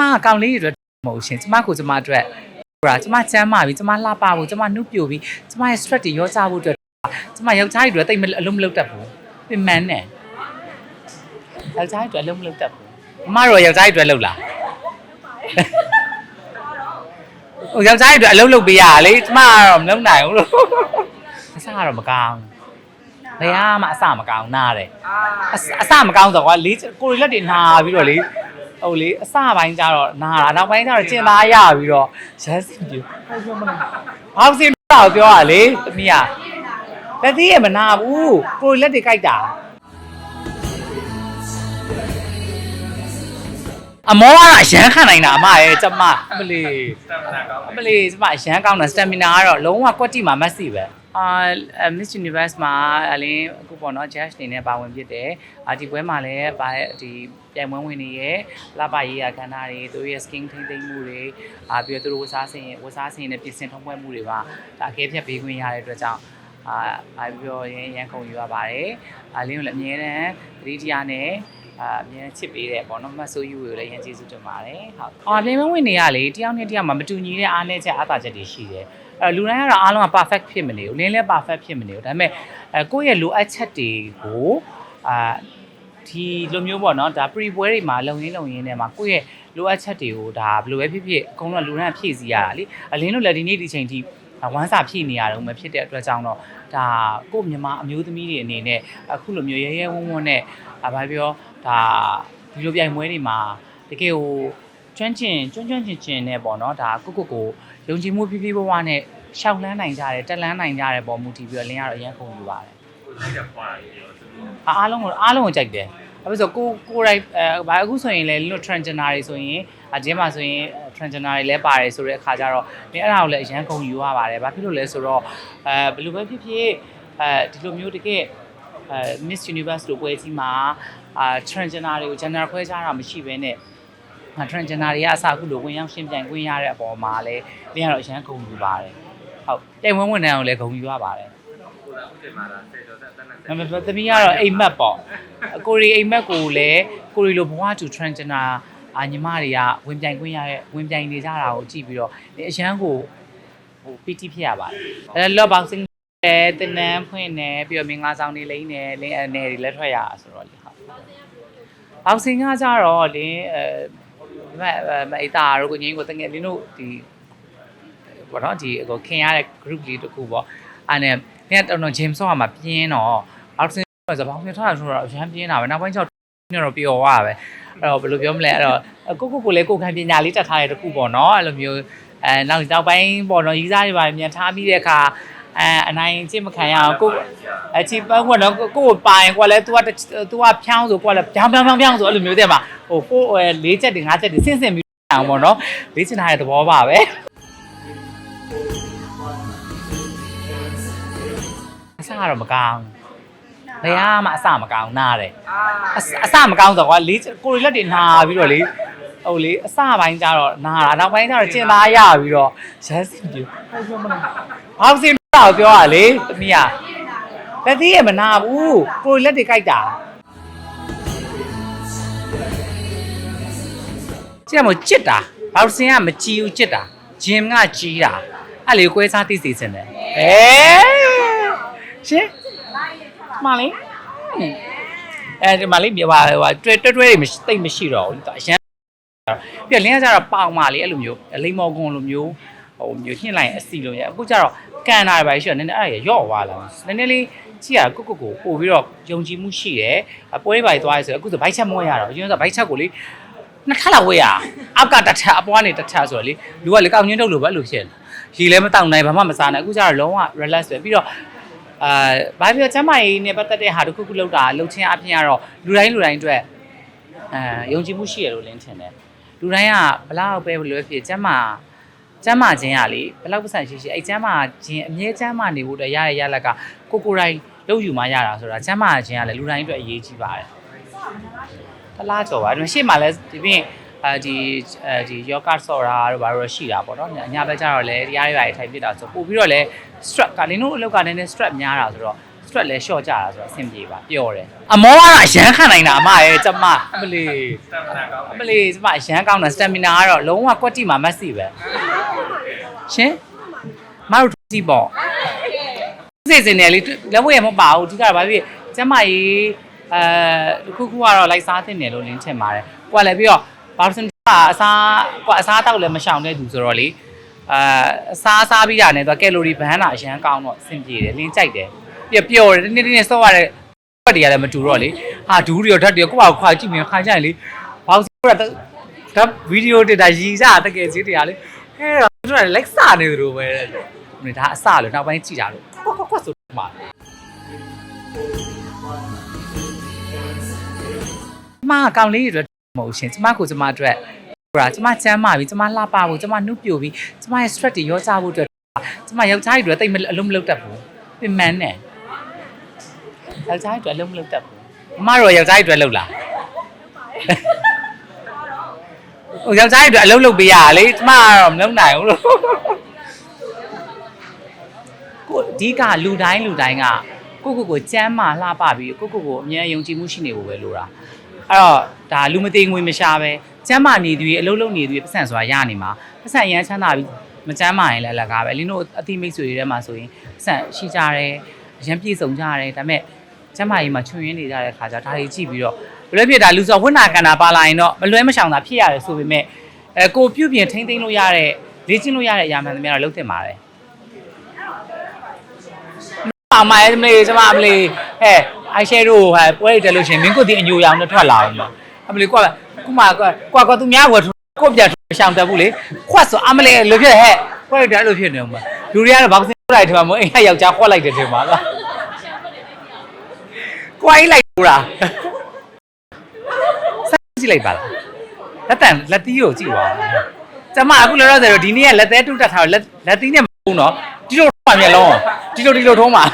မကကောင်လေးတွေအတွက်မဟုတ်ရှင်ကျမကိုကျမအတွက်ဟိုဒါကျမချမ်းမာပြီကျမလှပဖို့ကျမနှုတ်ပြိုပြီကျမရဲ့ stress တွေရောကြဖို့အတွက်ကျမယောက်ျားတွေအတွက်တိတ်မအလုံးမလုပ်တတ်ဘူးပြင်မှန်းတယ်ယောက်ျားတွေအတွက်အလုံးမလုပ်တတ်ဘူးအမတော့ယောက်ျားတွေအတွက်လုပ်လားဟိုယောက်ျားတွေအတွက်အလုံးလုပ်ပေးရတာလေကျမကတော့မလုပ်နိုင်ဘူးလို့အစကတော့မကောင်းဘယ်ဟာမှအစမကောင်းနားတယ်အစအစမကောင်းတော့ကွာလေးကိုရီလက်တွေနာပြီးတော့လေ ဟိုလေအစပိုင်းကျတော့နာတာနောက်ပိုင်းကျတော့ကျင်သားရပြီးတော့ရမ်းစင်ပြဟုတ်ပြောမလားဘာစင်တော့ပြောရလေသမီးอ่ะလက်သေးရမနာဘူးကိုရီလက်တွေကြိုက်တာအမောကတော့အရန်ခံနိုင်တာအမရဲ့ကျမအမလီစတမနာကောင်းအမလီကျမအရန်ကောင်းတာ stamina ကတော့လုံးဝကွက်တိမှာမက်ဆီပဲ အာ Miss Universe မှာအလင်းအခုပေါ့နော် judge နေနဲ့ပါဝင်ဖြစ်တယ်အာဒီပွဲမှာလည်းပါဒီပြိုင်ပွဲဝင်တွေရဲ့လှပရေးရခန္ဓာတွေသူတို့ရဲ့ skin ထိမ့်သိမ့်မှုတွေအာပြီးတော့သူတို့ဝစားစင်ဝစားစင်နဲ့ပြင်ဆင်ထုံးပွဲမှုတွေပါဒါအကဲဖြတ်ပေးခွင့်ရတဲ့အတွက်ကြောင့်အာဘာပြောရင်ရန်ခုန်ယူရပါတယ်အလင်းကိုလည်းအမြဲတမ်းသတိတရားနဲ့အာအမြဲချစ်ပေးတယ်ပေါ့နော်မတ်ဆိုးယူကိုလည်းရန်ကျေးဇူးတင်ပါတယ်ဟုတ်အာပြင်မဝင်နေရလေတယောက်နဲ့တယောက်မှာမတူညီတဲ့အားနည်းချက်အားသာချက်တွေရှိတယ် အဲလူတိုင်းကတော့အားလုံးက perfect ဖြစ်မနေဘူးလင်းလည်း perfect ဖြစ်မနေဘူးဒါပေမဲ့အဲကိုယ့်ရဲ့လိုအပ်ချက်တွေကိုအာဒီလိုမျိုးပေါ့နော်ဒါ pre ပွဲတွေမှာလုံရင်းလုံရင်းနဲ့မှာကိုယ့်ရဲ့လိုအပ်ချက်တွေကိုဒါဘယ်လိုပဲဖြစ်ဖြစ်အကုန်လုံးကလူတိုင်းဖြည့်စည်းရတာလေအလင်းတို့လည်းဒီနေ့ဒီချိန်ထိဝမ်းစာဖြည့်နေရတော့မဖြစ်တဲ့အတွက်ကြောင့်တော့ဒါကိုယ့်မြန်မာအမျိုးသမီးတွေအနေနဲ့အခုလိုမျိုးရဲရဲဝံ့ဝံ့နဲ့အဘာပြောဒါဒီလိုပြိုင်ပွဲတွေမှာတကယ်ကို ကျွမ်းကျင်ကျွမ်းကျွမ်းကျင်ကျင်နဲ့ပေါ့နော်ဒါကိုကိုကိုယုံကြည်မှုဖြည်းဖြည်းဘဝနဲ့ရှောက်လန်းနိုင်ကြတယ်တက်လန်းနိုင်ကြတယ်ပေါ့မူတည်ပြီးတော့လင်းရတော့အရင်ခုံယူပါတယ်ကိုလိုက်တာပွားတယ်ပြောသူအားလုံးကိုအားလုံးကိုကြိုက်တယ်။အဲ့ဒါဆိုကိုကိုရိုက်အဲဘာအခုဆိုရင်လည်းလွတ် transgender တွေဆိုရင်အကျင်းမှာဆိုရင် transgender တွေလည်းပါတယ်ဆိုတဲ့အခါကျတော့ဒီအဲ့ဒါကိုလည်းအရန်ကုန်ယူရပါတယ်။ဘာဖြစ်လို့လဲဆိုတော့အဲဘယ်လိုပဲဖြစ်ဖြစ်အဲဒီလိုမျိုးတကယ်အဲ Miss Universe လိုပွဲကြီးမှာအာ transgender တွေကို gender ခွဲခြားတာမရှိဘဲနဲ့ transgender တွေကအစအခုလိုဝင်ရောက်ရှင်းပြိုင်ခွင့်ရတဲ့အပေါ်မှာလည်းလင်းကတော့အရန်ကုန်ယူပါတယ်။ဟုတ်တိုင်ဝန်းဝန်တန်းကိုလည်းဂုဏ်ယူရပါတယ်ကိုလာဦးတင်မာတာဆယ်ကျော်သက်သက်နဲ့။မမသမီးကတော့အိမ်မက်ပေါ့။ကိုရီအိမ်မက်ကိုလည်းကိုရီလိုဘဝတူ transgender အာညီမတွေကဝင်ပြိုင်ခွင့်ရတဲ့ဝင်ပြိုင်နေကြတာကိုကြည့်ပြီးတော့အရန်ကိုဟိုပီတိဖြစ်ရပါတယ်။အဲလော့ဘောက်ဆင်းလဲတင်နန်းဖွင့်နေပြီးတော့မင်္ဂလာဆောင်နေလိမ့်နေလင်းအနေတွေလက်ထွက်ရတာဆိုတော့လေဟုတ်။ဘောက်ဆင်းကကြတော့လင်းအဲ မမအိတာတို့ကိုငင်းကိုတကယ်လင်းတို့ဒီဘောနော်ဒီကိုခင်ရတဲ့ group လေးတစ်ခုပေါ့အဲ့နဲ့လင်းကတော်တော် gym ဆော့ရမှာပြင်းတော့ဘောက်ဆင်းဆိုဘောက်ဆင်းထားတာဆိုတော့အရန်ပြင်းတာပဲနောက်ပိုင်းကျတော့နေတော့ပျော်သွားပဲအဲ့တော့ဘယ်လိုပြောမလဲအဲ့တော့ကိုကိုကိုလည်းကိုခံပညာလေးတက်ထားတဲ့တစ်ခုပေါ့နော်အဲ့လိုမျိုးအဲနောက်နောက်ပိုင်းပေါ့နော်ရီးစားတွေပါမြန်ထားပြီးတဲ့အခါ အဲအနိုင်ကျင့်မခံရအောင်ကိုအချီပန်းကတော့ကိုကိုပိုင်ကွာလဲ तू က तू ကဖြောင်းဆိုကွာလဲဖြောင်းဖြောင်းဖြောင်းဖြောင်းဆိုအဲ့လိုမျိုးတဲ့မှာဟိုကို၄ချက်တွေ၅ချက်တွေဆင့်ဆင့်ပြီးအောင်ပေါ့နော်လေ့ကျင့်ထားတဲ့သဘောပါပဲအစကတော့မကောင်းဘယ်ဟာမှအစမကောင်းနားတယ်အစအစမကောင်းဆိုကွာလေးကိုရီလက်တွေနာပြီးတော့လေဟိုလေအစပိုင်းကျတော့နာတာနောက်ပိုင်းကျတော့ကျင်သားရပြီးတော့ရမ်းစင်ပြဟုတ်ပြောမလားဘာစင် တော့ပြောရလေသမီးอ่ะလက်သေးရမနာဘူးကိုရီလက်တွေကြိုက်တာကျက်မကြစ်တာဘောက်စင်ကမကြည်ဘူးကြစ်တာဂျင်ကကြီးတာအဲ့လေကွဲစားသိစီစင်တယ်အဲရှင်မလေးအဲဒီမလေးပြပါဟိုတွဲတွဲတွဲတွေမရှိတိတ်မရှိတော့ဘူးအရန်ပြလင်းကကြတော့ပေါင်ပါလေအဲ့လိုမျိုးအလိမ္မော်ကွန်လိုမျိုး ဟိုမျိုးညှင့်လိုက်ရင်အစီလိုရအခုကျတော့ကန်တာပဲရှိတော့နည်းနည်းအဲ့ရရော့သွားလာနည်းနည်းလေးကြည့်ရကုတ်ကုတ်ကိုပို့ပြီးတော့ယုံကြည်မှုရှိတယ်ပွဲတွေပါသွားရဲဆိုအခုဆိုဘိုက်ချက်မွေးရတော့အရင်ကဘိုက်ချက်ကိုလေနှစ်ထပ်လောက်ဝေးရအောက်ကတစ်ထပ်အပွားနေတစ်ထပ်ဆိုတော့လေလူကလေကောက်ညင်းထုတ်လို့ပဲအဲ့လိုဖြစ်ရေလည်းမတောက်နိုင်ဘာမှမစားနိုင်အခုကျတော့လုံးဝ relax ပဲပြီးတော့အာဘာဖြစ်လဲကျမကြီးနဲ့ပတ်သက်တဲ့ဟာတစ်ခုခုလောက်တာလှုပ်ချင်းအပြင်ကတော့လူတိုင်းလူတိုင်းအတွက်အဲယုံကြည်မှုရှိရလို့လင်းထင်တယ်လူတိုင်းကဘလောက်ပဲဘလို့ဖြစ်ကျမကျ မ်းမာခြင်းရလေဘယ်လောက်ပတ်စံရှိရှိအဲ့ကျမ်းမာခြင်းအမြဲကျမ်းမာနေဖို့အတွက်ရရရလက်ကကိုကိုယ်တိုင်လုပ်ယူမှရတာဆိုတာကျမ်းမာခြင်းကလည်းလူတိုင်းအတွက်အရေးကြီးပါတယ်တလားကြော်ပါဒါပေမဲ့ရှေ့မှာလည်းဒီပြင်အဲဒီအဲဒီယောဂဆော့တာတို့ဘာလို့ရှိတာပေါ့နော်အညာဘက်ကျတော့လည်းတရားတွေပါထိုင်ပြစ်တာဆိုပို့ပြီးတော့လည်း stress ကလင်းတို့အလောက်ကလည်း stress များတာဆိုတော့ stress လဲ short ကြတာဆိုတော့အဆင်ပြေပါပျော်တယ်အမောကတော့အရန်ခံနိုင်တာအမရဲ့ကျမအမလေးစတမနာကောင်းအမလေးကျမအရန်ကောင်းတာ stamina ကတော့လုံးဝကွက်တိမှာမက်စီပဲရှင်မတို့ကြည့်ပေါ့စိတ်စင်နေလေလက်ဝဲရမပါဘူးဒီကတော့ဗာဖြစ်ကျမကြီးအဲတစ်ခုခုကတော့လိုက်စားတင်တယ်လို့လင်းထင်ပါတယ်ကိုကလည်းပြီးတော့ဘာလို့စင်ကအစားကိုအစားတောက်လည်းမရှောင်တဲ့သူဆိုတော့လေအာအစားစားပြီးတာနဲ့သူကကယ်လိုရီဘန်းတာအရန်ကောင်းတော့အဆင်ပြေတယ်လင်းကြိုက်တယ် ပြီးပျော်တယ်နည်းနည်းနည်းစောရတဲ့ဘက်တွေကလည်းမတူတော့လေဟာဒူးတွေရောဓာတ်တွေရောကိုယ့်ဘာကိုခွာကြည့်မြင်ခိုင်းကြရင်လေဘာလို့ဆိုတော့ဒါဗီဒီယိုတက်တာရီစားတကယ်ကြီးတရားလေဟဲ့တော့သူကလည်းလိုက်စနေသလိုပဲတဲ့ဒီဒါအစလို့နောက်ပိုင်းကြည့်ကြလို့ကွက်ကွက်ကွက်ဆိုမှာကျမအကောင်လေးတွေအတွက်မဟုတ်ရှင်ကျမကိုကျမအတွက်ဟိုဒါကျမချမ်းမာပြီကျမလှပဖို့ကျမနှုတ်ပြိုပြီးကျမရဲ့ stress တွေရောကြဖို့အတွက်ကျမယောက်ျားကြီးတွေတိတ်မအလုံးမလုံးတတ်ဘူးပင်မန်းနဲ့ယော က်ျားကြီးတွေအလုံးမလုံးတတ်ဘူးအမတို့ယောက်ျားကြီးတွေလှုပ်လားဟိုယောက်ျားကြီးတွေအလုံးလုံးပေးရတာလေကျမကတော့မလုံးနိုင်ဘူးလို့ကိုအဓိကလူတိုင်းလူတိုင်းကကိုကိုကိုကြမ်းမာလှပပြီးကိုကိုကိုအမြဲယုံကြည်မှုရှိနေဖို့ပဲလိုတာအဲ့တော့ဒါလူမသိငွေမရှာပဲကျမ်းမာနေသူကြီးအလုံးလုံးနေသူကြီးပတ်စံဆိုတာရနေမှာပတ်စံရမ်းချမ်းသာပြီးမကျမ်းမာရင်လည်းအလကားပဲလင်းတို့အတိမိတ်ဆွေတွေထဲမှာဆိုရင်ပတ်စံရှိကြတယ်အရင်ပြည့်စုံကြတယ်ဒါပေမဲ့ ကျမ်းမာရေးမှာချွင်ရင်းနေကြတဲ့ခါကျဒါတွေကြည့်ပြီးတော့ဘယ်လိုဖြစ်တာလူစောဝိနာကန်တာပါလာရင်တော့မလွဲမရှောင်တာဖြစ်ရတယ်ဆိုပေမဲ့အဲကိုပြုတ်ပြင်ထိမ့်သိမ့်လို့ရတဲ့လေ့ကျင့်လို့ရတဲ့အရာမှန်သမျှတော့လုပ်တင်ပါတယ်အမရဲ့မလေးကျမအမလေးဟဲ့အိုင်ရှဲတို့ဟဲ့ပွဲရတက်လို့ရှရင်မင်းကိုဒီအညိုရောင်နဲ့ထွက်လာအောင်လို့အမလေးကွာခုမှကွာကွာကွာသူများကွာကိုပြရှောင်တက်ဘူးလေခွတ်ဆိုအမလေးလိုဖြစ်ဟဲ့ပွဲရတက်လို့ဖြစ်နေမှာလူတွေကတော့ဘာလို့စလိုက်တယ်မှာမဟုတ်အိမ်ကယောက်ျားခွက်လိုက်တယ်ထင်ပါလား ကွာကြီးလိုက်ဘူးလားဆက်ကြည့်လိုက်ပါလားလက်တန်လက်တီးကိုကြည့်ပါကျမအခုလောလောဆယ်တော့ဒီနေ့ကလက်သေးတုတ်တက်ထားတော့လက်လက်တီးနဲ့မဟုတ်တော့ဒီလိုထုံးပါမျက်လုံးဒီလိုဒီလိုထုံးပါ